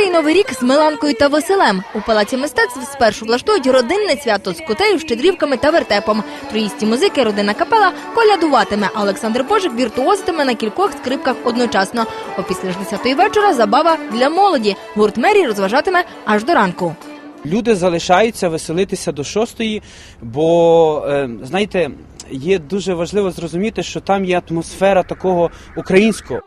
Цей новий рік з Миланкою та Василем у палаці мистецтв спершу влаштують родинне свято з кутею, щедрівками та вертепом. Троїсті музики родина капела колядуватиме, Олександр Божик віртуозитиме на кількох скрипках одночасно. Опісля ж 10-ї вечора забава для молоді. Гурт Мері розважатиме аж до ранку. Люди залишаються веселитися до шостої, бо е, знаєте, є дуже важливо зрозуміти, що там є атмосфера такого українського.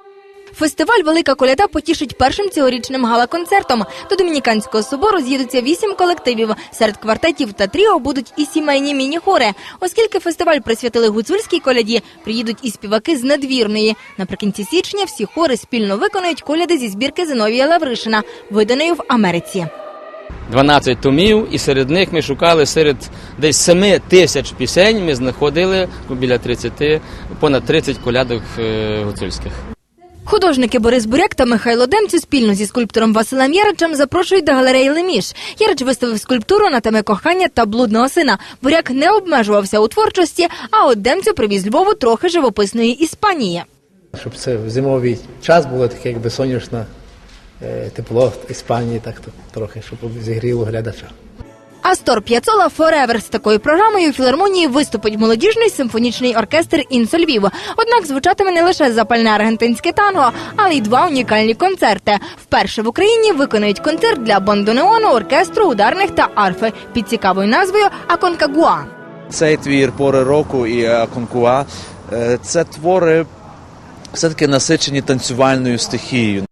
Фестиваль Велика коляда потішить першим цьогорічним гала-концертом. До Домініканського собору з'їдуться вісім колективів. Серед квартетів та тріо будуть і сімейні міні-хори. Оскільки фестиваль присвятили гуцульській коляді, приїдуть і співаки з надвірної. Наприкінці січня всі хори спільно виконують коляди зі збірки Зиновія Лавришина, виданої в Америці. 12 томів, і серед них ми шукали серед десь 7 тисяч пісень. Ми знаходили біля 30, понад 30 колядок е, гуцульських. Художники Борис Буряк та Михайло Демцю спільно зі скульптором Василем Яричем запрошують до галереї Леміш. Ярич виставив скульптуру на теми кохання та блудного сина. Буряк не обмежувався у творчості, а от Демцю привіз Львову трохи живописної Іспанії. Щоб це в зимовий час було таке, якби сонячне тепло в Іспанії, так то трохи, щоб зігріло глядача. Астор П'яцола Форевер з такою програмою філармонії виступить молодіжний симфонічний оркестр Інсо Львів. Однак звучатиме не лише запальне аргентинське танго, але й два унікальні концерти. Вперше в Україні виконують концерт для бандонеону, оркестру, ударних та арфи під цікавою назвою Аконкагуа. Цей твір пори року і Аконкуа це твори все таки насичені танцювальною стихією.